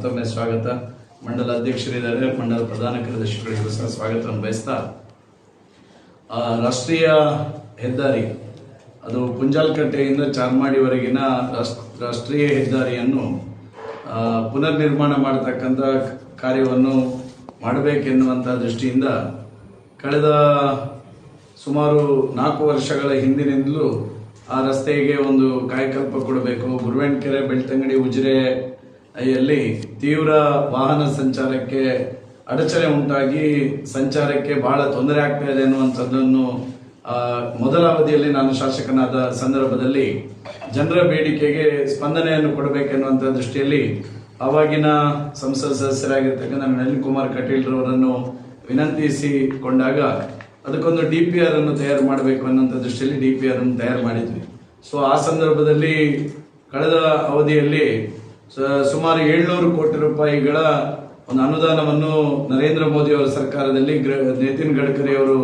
ಮತ್ತೊಮ್ಮೆ ಸ್ವಾಗತ. ಮಂಡಲ ಅಧ್ಯಕ್ಷರಿದ್ದಾರೆ ಮಂಡಲ ಪ್ರಧಾನ ಕಾರ್ಯದರ್ಶಿಗಳಿಗೂ ಸಹ ಸ್ವಾಗತವನ್ನು ಬಯಸ್ತಾ ರಾಷ್ಟ್ರೀಯ ಹೆದ್ದಾರಿ, ಅದು ಕುಂಜಾಲ್ಕಟ್ಟೆಯಿಂದ ಚಾರ್ಮಾಡಿವರೆಗಿನ ರಾಷ್ಟ್ರೀಯ ಹೆದ್ದಾರಿಯನ್ನು ಪುನರ್ ನಿರ್ಮಾಣ ಮಾಡತಕ್ಕಂಥ ಕಾರ್ಯವನ್ನು ಮಾಡಬೇಕೆನ್ನುವಂಥ ದೃಷ್ಟಿಯಿಂದ ಕಳೆದ ಸುಮಾರು ನಾಲ್ಕು ವರ್ಷಗಳ ಹಿಂದಿನಿಂದಲೂ ಆ ರಸ್ತೆಗೆ ಒಂದು ಕಾಯಕಲ್ಪ ಕೊಡಬೇಕು. ಗುರುವೆಂಕೆರೆ, ಬೆಳ್ತಂಗಡಿ ಉಜಿರೆಯಲ್ಲಿ ತೀವ್ರ ವಾಹನ ಸಂಚಾರಕ್ಕೆ ಅಡಚಣೆ ಉಂಟಾಗಿ ಸಂಚಾರಕ್ಕೆ ಬಹಳ ತೊಂದರೆ ಆಗ್ತಾ ಇದೆ ಅನ್ನುವಂಥದ್ದನ್ನು ಮೊದಲ ಅವಧಿಯಲ್ಲಿ ನಾನು ಶಾಸಕನಾದ ಸಂದರ್ಭದಲ್ಲಿ ಜನರ ಬೇಡಿಕೆಗೆ ಸ್ಪಂದನೆಯನ್ನು ಕೊಡಬೇಕೆನ್ನುವಂಥ ದೃಷ್ಟಿಯಲ್ಲಿ ಆವಾಗಿನ ಸಂಸದ ಸದಸ್ಯರಾಗಿರ್ತಕ್ಕಂಥ ನಳಿನ್ ಕುಮಾರ್ ಕಟೀಲ್ರವರನ್ನು ವಿನಂತಿಸಿಕೊಂಡಾಗ ಅದಕ್ಕೊಂದು ಡಿ ಪಿ ಆರ್ ಅನ್ನು ತಯಾರು ಮಾಡಬೇಕು ಅನ್ನೋಂಥ ದೃಷ್ಟಿಯಲ್ಲಿ ಡಿ ಪಿ ಆರ್ ಅನ್ನು ತಯಾರು ಮಾಡಿದ್ವಿ. ಸೊ ಆ ಸಂದರ್ಭದಲ್ಲಿ ಕಳೆದ ಅವಧಿಯಲ್ಲಿ ಸುಮಾರು ಏಳ್ನೂರು ಕೋಟಿ ರೂಪಾಯಿಗಳ ಒಂದು ಅನುದಾನವನ್ನು ನರೇಂದ್ರ ಮೋದಿ ಅವರ ಸರ್ಕಾರದಲ್ಲಿ ನಿತಿನ್ ಗಡ್ಕರಿ ಅವರು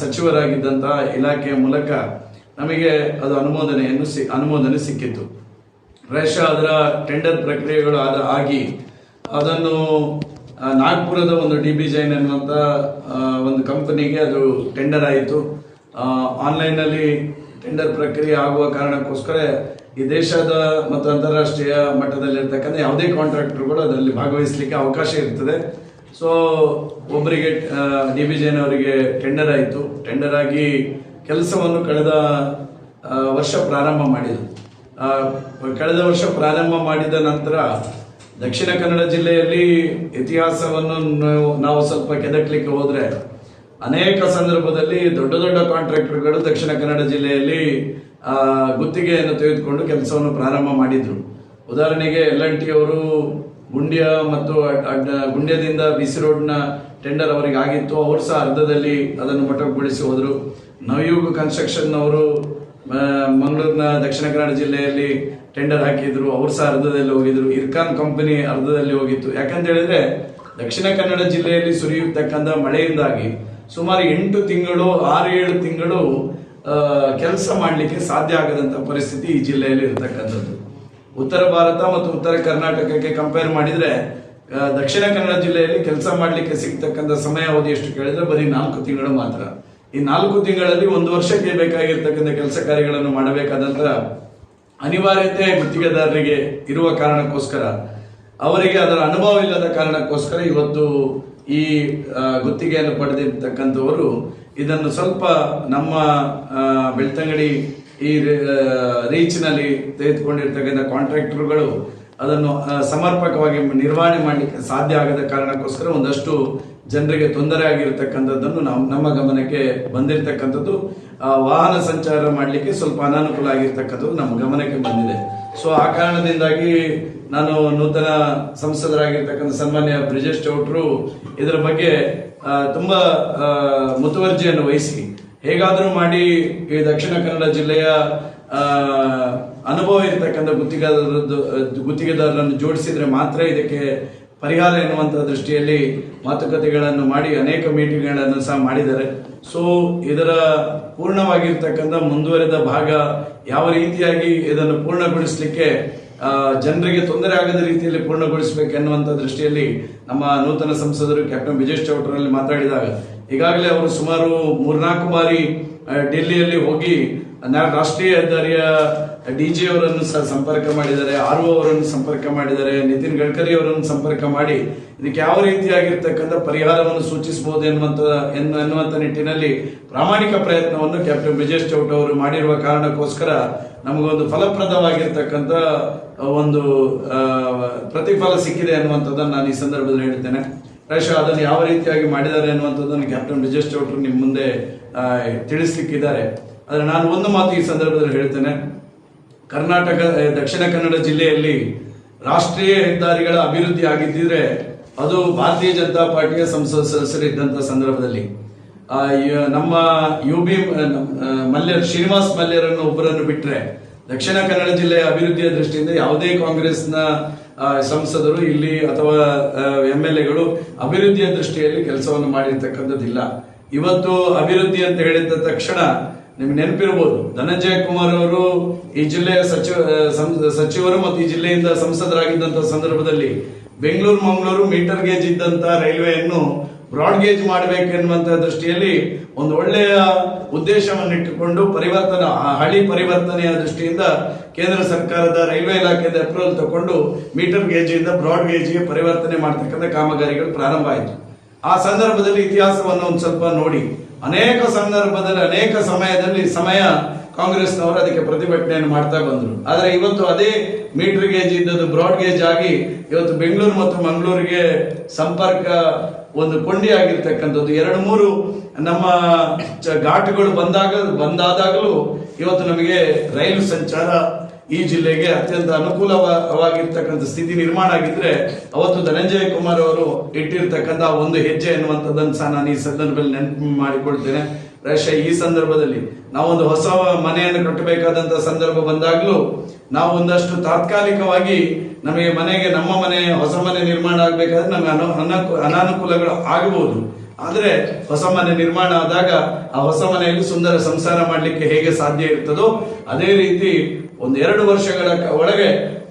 ಸಚಿವರಾಗಿದ್ದಂತಹ ಇಲಾಖೆಯ ಮೂಲಕ ನಮಗೆ ಅದು ಅನುಮೋದನೆಯನ್ನು ಸಿ, ಅನುಮೋದನೆ ಸಿಕ್ಕಿತ್ತು ರಷ್ಯಾ ಅದರ ಟೆಂಡರ್ ಪ್ರಕ್ರಿಯೆಗಳು ಆದ, ಆಗಿ ಅದನ್ನು ನಾಗ್ಪುರದ ಒಂದು ಡಿ ಬಿ ಜೈನ್ ಅನ್ನುವಂಥ ಒಂದು ಕಂಪನಿಗೆ ಅದು ಟೆಂಡರ್ ಆಯಿತು. ಆನ್ಲೈನಲ್ಲಿ ಟೆಂಡರ್ ಪ್ರಕ್ರಿಯೆ ಆಗುವ ಕಾರಣಕ್ಕೋಸ್ಕರ ಈ ದೇಶದ ಮತ್ತು ಅಂತಾರಾಷ್ಟ್ರೀಯ ಮಟ್ಟದಲ್ಲಿರ್ತಕ್ಕಂಥ ಯಾವುದೇ ಕಾಂಟ್ರಾಕ್ಟರ್ಗಳು ಅದರಲ್ಲಿ ಭಾಗವಹಿಸಲಿಕ್ಕೆ ಅವಕಾಶ ಇರ್ತದೆ. ಸೊ ಒಬ್ಬರಿಗೆ ಡಿ ಬಿ ಜೈನ್ ಅವರಿಗೆ ಟೆಂಡರ್ ಆಯಿತು. ಟೆಂಡರ್ ಆಗಿ ಕೆಲಸವನ್ನು ಕಳೆದ ವರ್ಷ ಪ್ರಾರಂಭ ಮಾಡಿದರು. ಕಳೆದ ವರ್ಷ ಪ್ರಾರಂಭ ಮಾಡಿದ ನಂತರ ದಕ್ಷಿಣ ಕನ್ನಡ ಜಿಲ್ಲೆಯಲ್ಲಿ ಇತಿಹಾಸವನ್ನು ನಾವು- ಸ್ವಲ್ಪ ಕೆದಕ್ಲಿಕ್ಕೆ ಹೋದರೆ ಅನೇಕ ಸಂದರ್ಭದಲ್ಲಿ ದೊಡ್ಡ ದೊಡ್ಡ ಕಾಂಟ್ರಾಕ್ಟರ್ಗಳು ದಕ್ಷಿಣ ಕನ್ನಡ ಜಿಲ್ಲೆಯಲ್ಲಿ ಗುತ್ತಿಗೆಯನ್ನು ತೆಗೆದುಕೊಂಡು ಕೆಲಸವನ್ನು ಪ್ರಾರಂಭ ಮಾಡಿದ್ರು. ಉದಾಹರಣೆಗೆ ಎಲ್ ಎನ್ ಟಿ ಅವರು ಗುಂಡ್ಯ ಮತ್ತು ಗುಂಡ್ಯದಿಂದ ಬಿ ಸಿ ರೋಡ್ನ ಟೆಂಡರ್ ಅವರಿಗೆ ಆಗಿತ್ತು. ಅವರು ಸಹ ಅರ್ಧದಲ್ಲಿ ಅದನ್ನು ಮೊಟಕುಗೊಳಿಸಿ ಹೋದರು. ನವಯುಗ ಕನ್ಸ್ಟ್ರಕ್ಷನ್ ಅವರು ಮಂಗಳೂರಿನ ದಕ್ಷಿಣ ಕನ್ನಡ ಜಿಲ್ಲೆಯಲ್ಲಿ ಟೆಂಡರ್ ಹಾಕಿದ್ರು. ಅವ್ರು ಸಹ ಅರ್ಧದಲ್ಲಿ ಹೋಗಿದ್ರು. ಇರ್ಕಾನ್ ಕಂಪನಿ ಅರ್ಧದಲ್ಲಿ ಹೋಗಿತ್ತು. ಯಾಕಂತ ಹೇಳಿದ್ರೆ, ದಕ್ಷಿಣ ಕನ್ನಡ ಜಿಲ್ಲೆಯಲ್ಲಿ ಸುರಿಯತಕ್ಕಂಥ ಮಳೆಯಿಂದಾಗಿ ಸುಮಾರು ಎಂಟು ತಿಂಗಳು, ಆರು, ಏಳು ತಿಂಗಳು ಕೆಲಸ ಮಾಡಲಿಕ್ಕೆ ಸಾಧ್ಯ ಆಗದಂತ ಪರಿಸ್ಥಿತಿ ಈ ಜಿಲ್ಲೆಯಲ್ಲಿ ಇರತಕ್ಕಂಥದ್ದು. ಉತ್ತರ ಭಾರತ ಮತ್ತು ಉತ್ತರ ಕರ್ನಾಟಕಕ್ಕೆ ಕಂಪೇರ್ ಮಾಡಿದ್ರೆ ದಕ್ಷಿಣ ಕನ್ನಡ ಜಿಲ್ಲೆಯಲ್ಲಿ ಕೆಲಸ ಮಾಡಲಿಕ್ಕೆ ಸಿಗ್ತಕ್ಕಂಥ ಸಮಯಾವಧಿ ಎಷ್ಟು ಕೇಳಿದ್ರೆ ಬರೀ ನಾಲ್ಕು ತಿಂಗಳು ಮಾತ್ರ. ಈ ನಾಲ್ಕು ತಿಂಗಳಲ್ಲಿ ಒಂದು ವರ್ಷಕ್ಕೆ ಬೇಕಾಗಿರ್ತಕ್ಕಂಥ ಕೆಲಸ ಕಾರ್ಯಗಳನ್ನು ಮಾಡಬೇಕಾದಂತ ಅನಿವಾರ್ಯತೆ ಗುತ್ತಿಗೆದಾರರಿಗೆ ಇರುವ ಕಾರಣಕ್ಕೋಸ್ಕರ, ಅವರಿಗೆ ಅದರ ಅನುಭವ ಇಲ್ಲದ ಕಾರಣಕ್ಕೋಸ್ಕರ ಇವತ್ತು ಈ ಗುತ್ತಿಗೆಯನ್ನು ಪಡೆದಿರ್ತಕ್ಕಂಥವರು ಇದನ್ನು ಸ್ವಲ್ಪ ನಮ್ಮ ಬೆಳ್ತಂಗಡಿ ಈ ರೀಚ್ನಲ್ಲಿ ತೆಗೆದುಕೊಂಡಿರ್ತಕ್ಕಂಥ ಕಾಂಟ್ರಾಕ್ಟರ್ಗಳು ಅದನ್ನು ಸಮರ್ಪಕವಾಗಿ ನಿರ್ವಹಣೆ ಮಾಡಲಿಕ್ಕೆ ಸಾಧ್ಯ ಆಗದ ಕಾರಣಕ್ಕೋಸ್ಕರ ಒಂದಷ್ಟು ಜನರಿಗೆ ತೊಂದರೆ ಆಗಿರತಕ್ಕಂಥದ್ದನ್ನು ನಾವು, ನಮ್ಮ ಗಮನಕ್ಕೆ ಬಂದಿರತಕ್ಕಂಥದ್ದು. ವಾಹನ ಸಂಚಾರ ಮಾಡಲಿಕ್ಕೆ ಸ್ವಲ್ಪ ಅನಾನುಕೂಲ ಆಗಿರ್ತಕ್ಕಂಥದ್ದು ನಮ್ಮ ಗಮನಕ್ಕೆ ಬಂದಿದೆ. ಸೊ ಆ ಕಾರಣದಿಂದಾಗಿ ನಾನು ನೂತನ ಸಂಸದರಾಗಿರ್ತಕ್ಕಂಥ ಸನ್ಮಾನ್ಯ ಬ್ರಿಜೇಶ್ ಚೌಟ್ರು ಇದರ ಬಗ್ಗೆ ತುಂಬ ಮುತುವರ್ಜಿಯನ್ನು ವಹಿಸಿ. ಹೇಗಾದರೂ ಮಾಡಿ ಈ ದಕ್ಷಿಣ ಕನ್ನಡ ಜಿಲ್ಲೆಯ ಅನುಭವ ಇರತಕ್ಕಂಥ ಗುತ್ತಿಗೆದಾರರದ್ದು, ಗುತ್ತಿಗೆದಾರರನ್ನು ಜೋಡಿಸಿದರೆ ಮಾತ್ರ ಇದಕ್ಕೆ ಪರಿಹಾರ ಎನ್ನುವಂತಹ ದೃಷ್ಟಿಯಲ್ಲಿ ಮಾತುಕತೆಗಳನ್ನು ಮಾಡಿ ಅನೇಕ ಮೀಟಿಂಗ್ಗಳನ್ನು ಸಹ ಮಾಡಿದ್ದಾರೆ. ಸೊ ಇದರ ಪೂರ್ಣವಾಗಿರ್ತಕ್ಕಂಥ ಮುಂದುವರೆದ ಭಾಗ ಯಾವ ರೀತಿಯಾಗಿ ಇದನ್ನು ಪೂರ್ಣಗೊಳಿಸಲಿಕ್ಕೆ ಜನರಿಗೆ ತೊಂದರೆ ಆಗದ ರೀತಿಯಲ್ಲಿ ಪೂರ್ಣಗೊಳಿಸಬೇಕೆನ್ನುವಂಥ ದೃಷ್ಟಿಯಲ್ಲಿ ನಮ್ಮ ನೂತನ ಸಂಸದರು ಕ್ಯಾಪ್ಟನ್ ವಿಜಯ್ ಚೌಟ್ರಲ್ಲಿ ಮಾತಾಡಿದಾಗ, ಈಗಾಗಲೇ ಅವರು ಸುಮಾರು ಮೂರ್ನಾಲ್ಕು ಬಾರಿ ಡೆಲ್ಲಿಯಲ್ಲಿ ಹೋಗಿ ರಾಷ್ಟ್ರೀಯ ಹೆದ್ದಾರಿಯ ಡಿ ಜಿ ಅವರನ್ನು ಸಹ ಸಂಪರ್ಕ ಮಾಡಿದ್ದಾರೆ, ಆರ್ ಒ ಅವರನ್ನು ಸಂಪರ್ಕ ಮಾಡಿದ್ದಾರೆ, ನಿತಿನ್ ಗಡ್ಕರಿ ಅವರನ್ನು ಸಂಪರ್ಕ ಮಾಡಿ, ಇದಕ್ಕೆ ಯಾವ ರೀತಿಯಾಗಿರ್ತಕ್ಕಂಥ ಪರಿಹಾರವನ್ನು ಸೂಚಿಸಬಹುದು ಎನ್ನುವಂತ ಎನ್ನು- ಎನ್ನುವಂತ ನಿಟ್ಟಿನಲ್ಲಿ ಪ್ರಾಮಾಣಿಕ ಪ್ರಯತ್ನವನ್ನು ಕ್ಯಾಪ್ಟನ್ ಬ್ರಿಜೇಶ್ ಚೌಟ್ ಅವರು ಮಾಡಿರುವ ಕಾರಣಕ್ಕೋಸ್ಕರ ನಮಗೊಂದು ಫಲಪ್ರದವಾಗಿರ್ತಕ್ಕಂಥ ಒಂದು ಪ್ರತಿಫಲ ಸಿಕ್ಕಿದೆ ಅನ್ನುವಂಥದ್ದನ್ನು ನಾನು ಈ ಸಂದರ್ಭದಲ್ಲಿ ಹೇಳ್ತೇನೆ ಪ್ರಾಯಶಃ ಅದನ್ನು ಯಾವ ರೀತಿಯಾಗಿ ಮಾಡಿದ್ದಾರೆ ಅನ್ನುವಂಥದ್ದನ್ನು ಕ್ಯಾಪ್ಟನ್ ಬ್ರಿಜೇಶ್ ಚೌಟ್ರು ನಿಮ್ಮ ಮುಂದೆ ತಿಳಿಸ್ಲಿಕ್ಕಿದ್ದಾರೆ. ಆದರೆ ನಾನು ಒಂದು ಮಾತು ಈ ಸಂದರ್ಭದಲ್ಲಿ ಹೇಳ್ತೇನೆ ಕರ್ನಾಟಕ ದಕ್ಷಿಣ ಕನ್ನಡ ಜಿಲ್ಲೆಯಲ್ಲಿ ರಾಷ್ಟ್ರೀಯ ಹೆದ್ದಾರಿಗಳ ಅಭಿವೃದ್ಧಿ ಆಗಿದ್ದಿದ್ರೆ ಅದು ಭಾರತೀಯ ಜನತಾ ಪಾರ್ಟಿಯ ಸಂಸದ ಸದಸ್ಯರು ಸಂದರ್ಭದಲ್ಲಿ. ನಮ್ಮ ಯು ಬಿ ಮಲ್ಯರ್ ಶ್ರೀನಿವಾಸ್ ಮಲ್ಯರನ್ನು ಒಬ್ಬರನ್ನು ಬಿಟ್ಟರೆ ದಕ್ಷಿಣ ಕನ್ನಡ ಜಿಲ್ಲೆಯ ಅಭಿವೃದ್ಧಿಯ ದೃಷ್ಟಿಯಿಂದ ಯಾವುದೇ ಕಾಂಗ್ರೆಸ್ನ ಸಂಸದರು ಇಲ್ಲಿ ಅಥವಾ ಎಂ ಎಲ್ ಎಗಳು ಅಭಿವೃದ್ಧಿಯ ದೃಷ್ಟಿಯಲ್ಲಿ ಕೆಲಸವನ್ನು ಮಾಡಿರ್ತಕ್ಕಂಥದ್ದಿಲ್ಲ. ಇವತ್ತು ಅಭಿವೃದ್ಧಿ ಅಂತ ಹೇಳಿದ ತಕ್ಷಣ ನಿಮ್ಗೆ ನೆನಪಿರ್ಬೋದು. ಧನಂಜಯ ಕುಮಾರ್ ಅವರು ಈ ಜಿಲ್ಲೆಯ ಸಚಿವ ಸಚಿವರು ಮತ್ತು ಈ ಜಿಲ್ಲೆಯಿಂದ ಸಂಸದರಾಗಿದ್ದಂತ ಸಂದರ್ಭದಲ್ಲಿ ಬೆಂಗಳೂರು, ಮಂಗಳೂರು ಮೀಟರ್ ಗೇಜ್ ಇದ್ದಂತ ರೈಲ್ವೆಯನ್ನು ಬ್ರಾಡ್ ಗೇಜ್ ಮಾಡಬೇಕೆನ್ನುವಂತ ದೃಷ್ಟಿಯಲ್ಲಿ ಒಂದು ಒಳ್ಳೆಯ ಉದ್ದೇಶವನ್ನು ಇಟ್ಟುಕೊಂಡು ಪರಿವರ್ತನ ಹಳಿ ಪರಿವರ್ತನೆಯ ದೃಷ್ಟಿಯಿಂದ ಕೇಂದ್ರ ಸರ್ಕಾರದ ರೈಲ್ವೆ ಇಲಾಖೆಯಿಂದ ಅಪ್ರೂವಲ್ ತಗೊಂಡು ಮೀಟರ್ ಗೇಜ್ ಇಂದ ಬ್ರಾಡ್ ಗೇಜ್ಗೆ ಪರಿವರ್ತನೆ ಮಾಡ್ತಕ್ಕಂಥ ಕಾಮಗಾರಿಗಳು ಪ್ರಾರಂಭ ಆಯಿತು. ಆ ಸಂದರ್ಭದಲ್ಲಿ ಇತಿಹಾಸವನ್ನು ಒಂದು ಸ್ವಲ್ಪ ನೋಡಿ. ಅನೇಕ ಸಂದರ್ಭದಲ್ಲಿ, ಅನೇಕ ಸಮಯದಲ್ಲಿ, ಸಮಯ ಕಾಂಗ್ರೆಸ್ನವರು ಅದಕ್ಕೆ ಪ್ರತಿಭಟನೆಯನ್ನು ಮಾಡ್ತಾ ಬಂದರು. ಆದರೆ ಇವತ್ತು ಅದೇ ಮೀಟರ್ ಗೇಜ್ ಇದ್ದದ್ದು ಬ್ರಾಡ್ ಗೇಜ್ ಆಗಿ ಇವತ್ತು ಬೆಂಗಳೂರು ಮತ್ತು ಮಂಗಳೂರಿಗೆ ಸಂಪರ್ಕ ಒಂದು ಕೊಂಡಿ ಆಗಿರ್ತಕ್ಕಂಥದ್ದು ಎರಡು, ಮೂರು ನಮ್ಮ ಘಾಟ್ಗಳು ಬಂದಾಗ, ಬಂದಾದಾಗಲೂ ಇವತ್ತು ನಮಗೆ ರೈಲು ಸಂಚಾರ ಈ ಜಿಲ್ಲೆಗೆ ಅತ್ಯಂತ ಅನುಕೂಲವಾಗಿರ್ತಕ್ಕಂಥ ಸ್ಥಿತಿ ನಿರ್ಮಾಣ ಆಗಿದ್ರೆ ಅವತ್ತು ಧನಂಜಯ ಕುಮಾರ್ ಅವರು ಇಟ್ಟಿರ್ತಕ್ಕಂಥ ಒಂದು ಹೆಜ್ಜೆ ಎನ್ನುವಂಥದ್ದನ್ನು ಸಹ ನಾನು ಈ ಸಂದರ್ಭದಲ್ಲಿ ನೆನಪು ಮಾಡಿಕೊಳ್ತೇನೆ. ಪ್ರಾಯಶಃ ಈ ಸಂದರ್ಭದಲ್ಲಿ ನಾವೊಂದು ಹೊಸ ಮನೆಯನ್ನು ಕಟ್ಟಬೇಕಾದಂತ ಸಂದರ್ಭ ಬಂದಾಗಲೂ ನಾವು ಒಂದಷ್ಟು ತಾತ್ಕಾಲಿಕವಾಗಿ ನಮಗೆ ಮನೆಗೆ ನಮ್ಮ ಮನೆ, ಹೊಸ ಮನೆ ನಿರ್ಮಾಣ ಆಗಬೇಕಾದ್ರೆ ನಮಗೆ ಅನು ಅನಾನುಕೂಲಗಳು ಆಗಬಹುದು ಆದರೆ ಹೊಸ ಮನೆ ನಿರ್ಮಾಣ ಆದಾಗ ಆ ಹೊಸ ಮನೆಯಲ್ಲಿ ಸುಂದರ ಸಂಸಾರ ಮಾಡಲಿಕ್ಕೆ ಹೇಗೆ ಸಾಧ್ಯ ಇರ್ತದೋ, ಅದೇ ರೀತಿ ಒಂದು ಎರಡು ವರ್ಷಗಳ ಒಳಗೆ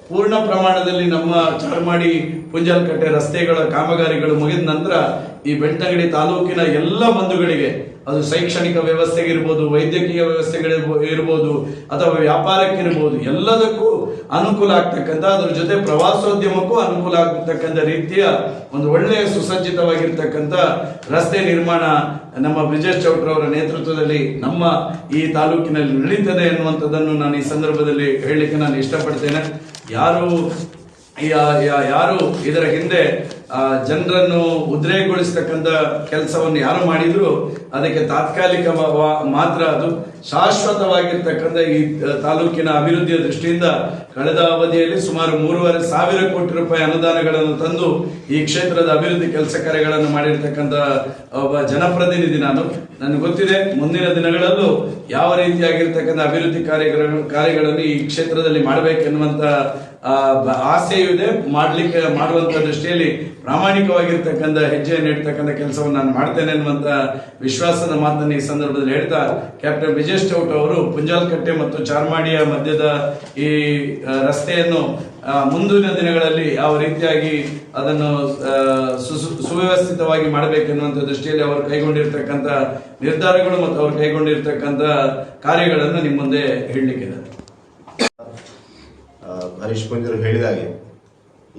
ಪೂರ್ಣ ಪ್ರಮಾಣದಲ್ಲಿ ನಮ್ಮ ಚಾರ್ಮಾಡಿ, ಪುಂಜಲ್ಕಟ್ಟೆ ರಸ್ತೆಗಳ ಕಾಮಗಾರಿಗಳು ಮುಗಿದ ನಂತರ ಈ ಬೆಳ್ತಂಗಡಿ ತಾಲೂಕಿನ ಎಲ್ಲ ಬಂಧುಗಳಿಗೆ ಅದು ಶೈಕ್ಷಣಿಕ ವ್ಯವಸ್ಥೆಗಿರ್ಬೋದು, ವೈದ್ಯಕೀಯ ವ್ಯವಸ್ಥೆಗಳಿರ್ಬೋದು ಇರ್ಬೋದು, ಅಥವಾ ವ್ಯಾಪಾರಕ್ಕಿರ್ಬೋದು, ಎಲ್ಲದಕ್ಕೂ ಅನುಕೂಲ ಆಗ್ತಕ್ಕಂಥ, ಅದರ ಜೊತೆ ಪ್ರವಾಸೋದ್ಯಮಕ್ಕೂ ಅನುಕೂಲ ಆಗ್ತಕ್ಕಂಥ ರೀತಿಯ ಒಂದು ಒಳ್ಳೆಯ ಸುಸಜ್ಜಿತವಾಗಿರ್ತಕ್ಕಂಥ ರಸ್ತೆ ನಿರ್ಮಾಣ ನಮ್ಮ ಬ್ರಿಜೇಶ್ ಚೌಟ್ರವರ ನೇತೃತ್ವದಲ್ಲಿ ನಮ್ಮ ಈ ತಾಲೂಕಿನಲ್ಲಿ ನಡೀತದೆ ಎನ್ನುವಂಥದ್ದನ್ನು ನಾನು ಈ ಸಂದರ್ಭದಲ್ಲಿ ಹೇಳಲಿಕ್ಕೆ ನಾನು ಇಷ್ಟಪಡ್ತೇನೆ. ಯಾರು ಯಾರು ಇದರ ಹಿಂದೆ ಜನರನ್ನು ಉದ್ರೇಕಗೊಳಿಸ್ತಕ್ಕಂಥ ಕೆಲಸವನ್ನು ಯಾರು ಮಾಡಿದ್ರು? ಅದಕ್ಕೆ ತಾತ್ಕಾಲಿಕ ಮಾತ್ರ ಅದು ಶಾಶ್ವತವಾಗಿರ್ತಕ್ಕಂಥ ಈ ತಾಲೂಕಿನ ಅಭಿವೃದ್ಧಿಯ ದೃಷ್ಟಿಯಿಂದ ಕಳೆದ ಅವಧಿಯಲ್ಲಿ ಸುಮಾರು ಮೂರುವರೆ ಸಾವಿರ ಕೋಟಿ ರೂಪಾಯಿ ಅನುದಾನಗಳನ್ನು ತಂದು ಈ ಕ್ಷೇತ್ರದ ಅಭಿವೃದ್ಧಿ ಕೆಲಸ ಕಾರ್ಯಗಳನ್ನು ಮಾಡಿರ್ತಕ್ಕಂಥ, ಒಬ್ಬ ಜನಪ್ರತಿನಿಧಿ ನಾನು. ನನಗೆ ಗೊತ್ತಿದೆ, ಮುಂದಿನ ದಿನಗಳಲ್ಲೂ ಯಾವ ರೀತಿಯಾಗಿರ್ತಕ್ಕಂಥ ಅಭಿವೃದ್ಧಿ ಕಾರ್ಯಗಳನ್ನು ಕಾರ್ಯಗಳನ್ನು ಈ ಕ್ಷೇತ್ರದಲ್ಲಿ ಬ- ಆಸೆಯೂ ಇದೆ, ಮಾಡ್ಲಿಕ್ಕೆ, ಮಾಡುವಂತ ದೃಷ್ಟಿಯಲ್ಲಿ ಪ್ರಾಮಾಣಿಕವಾಗಿರ್ತಕ್ಕಂಥ ಹೆಜ್ಜೆಯನ್ನು ಇಡ್ತಕ್ಕಂಥ ಕೆಲಸವನ್ನು ನಾನು ಮಾಡ್ತೇನೆ ಅನ್ನುವಂತ ವಿಶ್ವಾಸದ ಮಾತನ್ನು ಈ ಸಂದರ್ಭದಲ್ಲಿ ಹೇಳ್ತಾ ಕ್ಯಾಪ್ಟನ್ ವಿಜಯ್ ಚೌಟ್ ಅವರು ಪುಂಜಾಲ್ಕಟ್ಟೆ ಮತ್ತು ಚಾರ್ಮಾಡಿಯ ಮಧ್ಯದ ಈ ರಸ್ತೆಯನ್ನು ಮುಂದಿನ ದಿನಗಳಲ್ಲಿ ಯಾವ ರೀತಿಯಾಗಿ ಅದನ್ನು ಸುವ್ಯವಸ್ಥಿತವಾಗಿ ಮಾಡಬೇಕೆನ್ನುವಂಥ ದೃಷ್ಟಿಯಲ್ಲಿ ಅವರು ಕೈಗೊಂಡಿರ್ತಕ್ಕಂಥ ನಿರ್ಧಾರಗಳು ಮತ್ತು ಅವರು ಕೈಗೊಂಡಿರ್ತಕ್ಕಂಥ ಕಾರ್ಯಗಳನ್ನು ನಿಮ್ಮ ಮುಂದೆ ಹೇಳಲಿಕ್ಕಿದೆ. ಹರೀಶ್ ಪಂಜರು ಹೇಳಿದ ಹಾಗೆ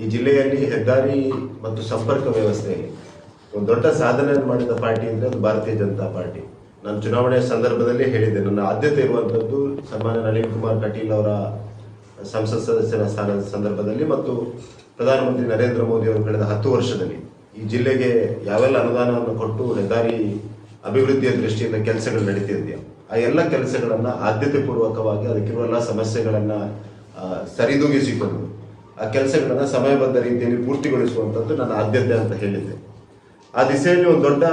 ಈ ಜಿಲ್ಲೆಯಲ್ಲಿ ಹೆದ್ದಾರಿ ಮತ್ತು ಸಂಪರ್ಕ ವ್ಯವಸ್ಥೆಯಲ್ಲಿ ಒಂದು ದೊಡ್ಡ ಸಾಧನೆಯನ್ನು ಮಾಡಿದ ಪಾರ್ಟಿ ಅಂದರೆ ಅದು ಭಾರತೀಯ ಜನತಾ ಪಾರ್ಟಿ. ನಾನು ಚುನಾವಣೆಯ ಸಂದರ್ಭದಲ್ಲಿ ಹೇಳಿದ್ದೆ, ನನ್ನ ಆದ್ಯತೆ ಇರುವಂಥದ್ದು ಸನ್ಮಾನ್ಯ ನಳಿನ್ ಕುಮಾರ್ ಕಟೀಲ್ ಅವರ ಸಂಸತ್ ಸದಸ್ಯರ ಸ್ಥಾನದ ಸಂದರ್ಭದಲ್ಲಿ ಮತ್ತು ಪ್ರಧಾನಮಂತ್ರಿ ನರೇಂದ್ರ ಮೋದಿ ಅವರು ಕಳೆದ ಹತ್ತು ವರ್ಷದಲ್ಲಿ. ಈ ಜಿಲ್ಲೆಗೆ ಯಾವೆಲ್ಲ ಅನುದಾನವನ್ನು ಕೊಟ್ಟು ಹೆದ್ದಾರಿ ಅಭಿವೃದ್ಧಿಯ ದೃಷ್ಟಿಯಿಂದ ಕೆಲಸಗಳು ನಡೀತಿದೆಯೋ, ಆ ಎಲ್ಲ ಕೆಲಸಗಳನ್ನು ಆದ್ಯತೆ ಪೂರ್ವಕವಾಗಿ ಅದಕ್ಕಿರುವ ಎಲ್ಲ ಸಮಸ್ಯೆಗಳನ್ನು ಸರಿದೂಗಿಸಿಕೊಂಡು ಆ ಕೆಲಸಗಳನ್ನು ಸಮಯಬದ್ಧ ರೀತಿಯಲ್ಲಿ ಪೂರ್ತಿಗೊಳಿಸುವಂಥದ್ದು ನನ್ನ ಆದ್ಯತೆ ಅಂತ ಹೇಳಿದ್ದೆ. ಆ ದಿಸೆಯಲ್ಲಿ ಒಂದು ದೊಡ್ಡ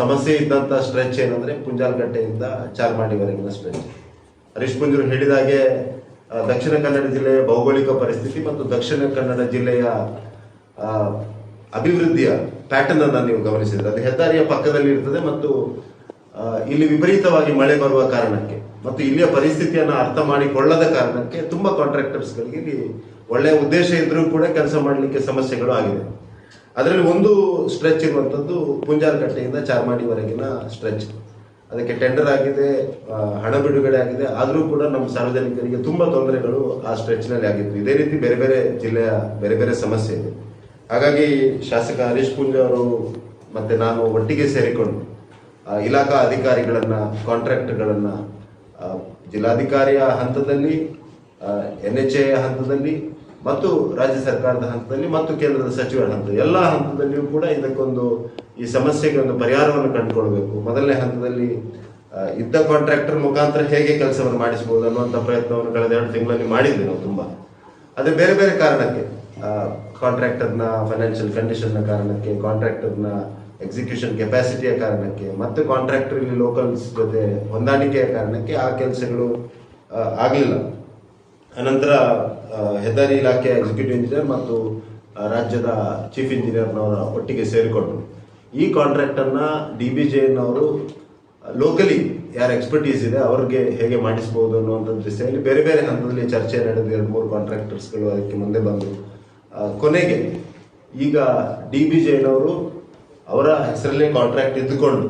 ಸಮಸ್ಯೆ ಇದ್ದಂಥ ಸ್ಟ್ರೆಚ್ ಏನಂದರೆ ಪುಂಜಾಲ್ಗಟ್ಟೆಯಿಂದ ಚಾರ್ಮಾಡಿವರೆಗಿನ ಸ್ಟ್ರೆಚ್ ಹರೀಶ್ ಪುಂಜರು ಹೇಳಿದ ಹಾಗೆ ದಕ್ಷಿಣ ಕನ್ನಡ ಜಿಲ್ಲೆಯ ಭೌಗೋಳಿಕ ಪರಿಸ್ಥಿತಿ ಮತ್ತು ದಕ್ಷಿಣ ಕನ್ನಡ ಜಿಲ್ಲೆಯ ಅಭಿವೃದ್ಧಿಯ ಪ್ಯಾಟರ್ನ್ ಅನ್ನ ನೀವು ಗಮನಿಸಿದ್ರೆ. ಅದು ಹೆದ್ದಾರಿಯ ಪಕ್ಕದಲ್ಲಿ ಇರ್ತದೆ ಮತ್ತು ಇಲ್ಲಿ ವಿಪರೀತವಾಗಿ ಮಳೆ ಬರುವ ಕಾರಣಕ್ಕೆ ಮತ್ತು ಇಲ್ಲಿಯ ಪರಿಸ್ಥಿತಿಯನ್ನು ಅರ್ಥ ಮಾಡಿಕೊಳ್ಳದ ಕಾರಣಕ್ಕೆ ತುಂಬಾ ಕಾಂಟ್ರಾಕ್ಟರ್ಸ್ಗಳಿಗೆ ಇಲ್ಲಿ ಒಳ್ಳೆಯ ಉದ್ದೇಶ ಇದ್ರೂ ಕೂಡ ಕೆಲಸ ಮಾಡಲಿಕ್ಕೆ ಸಮಸ್ಯೆಗಳು ಆಗಿದೆ. ಅದರಲ್ಲಿ ಒಂದು ಸ್ಟ್ರೆಚ್ ಇರುವಂತದ್ದು ಪುಂಜಾರ್ಕಟ್ಟೆಯಿಂದ ಚಾರ್ಮಾಡಿವರೆಗಿನ ಸ್ಟ್ರೆಚ್ ಅದಕ್ಕೆ ಟೆಂಡರ್ ಆಗಿದೆ ಹಣ ಬಿಡುಗಡೆ ಆಗಿದೆ, ಆದರೂ ಕೂಡ ನಮ್ಮ ಸಾರ್ವಜನಿಕರಿಗೆ ತುಂಬ ತೊಂದರೆಗಳು ಆ ಸ್ಟ್ರೆಚ್ನಲ್ಲಿ ಆಗಿತ್ತು. ಇದೇ ರೀತಿ ಬೇರೆ ಬೇರೆ ಜಿಲ್ಲೆಯ ಬೇರೆ ಬೇರೆ ಸಮಸ್ಯೆ ಇದೆ. ಹಾಗಾಗಿ ಶಾಸಕ ಹರೀಶ್ ಪುಂಜ ಅವರು ಮತ್ತೆ ನಾನು ಒಟ್ಟಿಗೆ ಸೇರಿಕೊಂಡು ಇಲಾಖಾ ಅಧಿಕಾರಿಗಳನ್ನ ಕಾಂಟ್ರಾಕ್ಟರ್ಗಳನ್ನ ಆ, ಜಿಲ್ಲಾಧಿಕಾರಿಯ ಹಂತದಲ್ಲಿ ಎನ್ ಎಚ್ ಎ ಹಂತದಲ್ಲಿ ಮತ್ತು ರಾಜ್ಯ ಸರ್ಕಾರದ ಹಂತದಲ್ಲಿ ಮತ್ತು ಕೇಂದ್ರದ ಸಚಿವರ ಹಂತದಲ್ಲಿ ಎಲ್ಲ ಹಂತದಲ್ಲಿಯೂ ಕೂಡ ಇದಕ್ಕೊಂದು ಈ ಸಮಸ್ಯೆಗೆ ಒಂದು ಪರಿಹಾರವನ್ನು ಕಂಡುಕೊಳ್ಬೇಕು. ಮೊದಲನೇ ಹಂತದಲ್ಲಿ ಇದ್ದ ಕಾಂಟ್ರಾಕ್ಟರ್ ಮುಖಾಂತರ ಹೇಗೆ ಕೆಲಸವನ್ನು ಮಾಡಿಸಬಹುದು ಅನ್ನುವಂಥ ಪ್ರಯತ್ನವನ್ನು ಕಳೆದ ಎರಡು ತಿಂಗಳಲ್ಲಿ ಮಾಡಿದ್ವಿ ನಾವು ತುಂಬ. ಅದೇ ಬೇರೆ ಬೇರೆ ಕಾರಣಕ್ಕೆ ಕಾಂಟ್ರಾಕ್ಟರ್ನ ಫೈನಾನ್ಷಿಯಲ್ ಕಂಡೀಷನ್ನ ಕಾರಣಕ್ಕೆ ಕಾಂಟ್ರಾಕ್ಟರ್ನ ಎಕ್ಸಿಕ್ಯೂಷನ್ ಕೆಪಾಸಿಟಿಯ ಕಾರಣಕ್ಕೆ ಮತ್ತೆ ಕಾಂಟ್ರಾಕ್ಟರ್ ಇಲ್ಲಿ ಲೋಕಲ್ಸ್ ಜೊತೆ ಹೊಂದಾಣಿಕೆಯ ಕಾರಣಕ್ಕೆ ಆ ಕೆಲಸಗಳು ಆಗಲಿಲ್ಲ. ಅನಂತರ ಹೆದ್ದಾರಿ ಇಲಾಖೆಯ ಎಕ್ಸಿಕ್ಯೂಟಿವ್ ಇಂಜಿನಿಯರ್ ಮತ್ತು ರಾಜ್ಯದ ಚೀಫ್ ಇಂಜಿನಿಯರ್ನವರ ಒಟ್ಟಿಗೆ ಸೇರಿಕೊಂಡರು. ಈ ಕಾಂಟ್ರಾಕ್ಟರ್ನ ಡಿ ಬಿ ಜೆ ಅವರು ಲೋಕಲಿ ಯಾರ ಎಕ್ಸ್ಪರ್ಟೀಸ್ ಇದೆ ಅವ್ರಿಗೆ ಹೇಗೆ ಮಾಡಿಸ್ಬೋದು ಅನ್ನುವಂಥ ದೃಷ್ಟಿಯಲ್ಲಿ ಬೇರೆ ಬೇರೆ ಹಂತದಲ್ಲಿ ಚರ್ಚೆ ನಡೆದು ಎರಡು ಮೂರು ಕಾಂಟ್ರಾಕ್ಟರ್ಸ್ಗಳು ಅದಕ್ಕೆ ಮುಂದೆ ಬಂದು ಕೊನೆಗೆ ಈಗ ಡಿ ಬಿ ಜೈನವರು ಅವರ ಹೆಸರಲ್ಲೇ ಕಾಂಟ್ರಾಕ್ಟ್ ಇದ್ದುಕೊಂಡು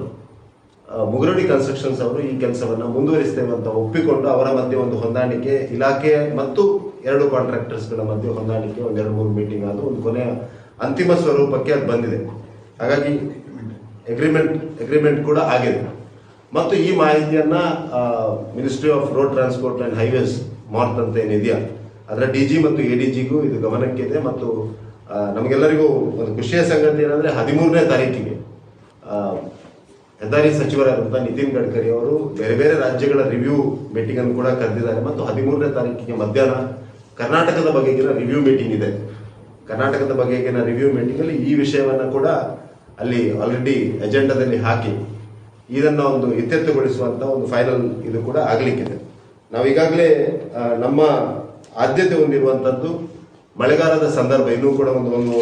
ಮುಗರಡಿ ಕನ್ಸ್ಟ್ರಕ್ಷನ್ಸ್ ಅವರು ಈ ಕೆಲಸವನ್ನ ಮುಂದುವರಿಸ್ತೇವೆ ಅಂತ ಒಪ್ಪಿಕೊಂಡು ಅವರ ಮಧ್ಯೆ ಒಂದು ಹೊಂದಾಣಿಕೆ ಇಲಾಖೆ ಮತ್ತು ಎರಡು ಕಾಂಟ್ರಾಕ್ಟರ್ಸ್ಗಳ ಮಧ್ಯೆ ಹೊಂದಾಣಿಕೆ ಒಂದೆರಡು ಮೂರು ಮೀಟಿಂಗ್ ಆದ ಒಂದು ಕೊನೆಯ ಅಂತಿಮ ಸ್ವರೂಪಕ್ಕೆ ಅದು ಬಂದಿದೆ. ಹಾಗಾಗಿ ಅಗ್ರಿಮೆಂಟ್ ಅಗ್ರಿಮೆಂಟ್ ಕೂಡ ಆಗಿದೆ. ಮತ್ತು ಈ ಮಾಹಿತಿಯನ್ನ ministry of road transport and highways MoRTH ಅಂತ ಏನಿದೆಯಾ, ಅದರ ಡಿ ಜಿ ಮತ್ತು ಎ ಡಿ ಜಿಗೂ ಇದು ಗಮನಕ್ಕಿದೆ. ಮತ್ತು ನಮಗೆಲ್ಲರಿಗೂ ಒಂದು ಖುಷಿಯ ಸಂಗತಿ ಏನಂದ್ರೆ ಹದಿಮೂರನೇ ತಾರೀಕಿಗೆ ಹೆದ್ದಾರಿ ಸಚಿವರಾದಂಥ ನಿತಿನ್ ಗಡ್ಕರಿ ಅವರು ಬೇರೆ ಬೇರೆ ರಾಜ್ಯಗಳ ರಿವ್ಯೂ ಮೀಟಿಂಗ್ ಅನ್ನು ಕೂಡ ಕರೆದಿದ್ದಾರೆ. ಮತ್ತು ಹದಿಮೂರನೇ ತಾರೀಕಿಗೆ ಮಧ್ಯಾಹ್ನ ಕರ್ನಾಟಕದ ಬಗೆಗಿನ ರಿವ್ಯೂ ಮೀಟಿಂಗ್ ಇದೆ. ಕರ್ನಾಟಕದ ಬಗೆಗಿನ ರಿವ್ಯೂ ಮೀಟಿಂಗ್ ಅಲ್ಲಿ ಈ ವಿಷಯವನ್ನ ಕೂಡ ಅಲ್ಲಿ ಆಲ್ರೆಡಿ ಅಜೆಂಡಾದಲ್ಲಿ ಹಾಕಿ ಇದನ್ನ ಒಂದು ಇತ್ಯರ್ಥಗೊಳಿಸುವಂತ ಒಂದು ಫೈನಲ್ ಇದು ಕೂಡ ಆಗಲಿಕ್ಕಿದೆ. ನಾವು ಈಗಾಗಲೇ ನಮ್ಮ ಆದ್ಯತೆ ಹೊಂದಿರುವಂತದ್ದು ಮಳೆಗಾಲದ ಸಂದರ್ಭ ಇನ್ನೂ ಕೂಡ ಒಂದು ಒಂದು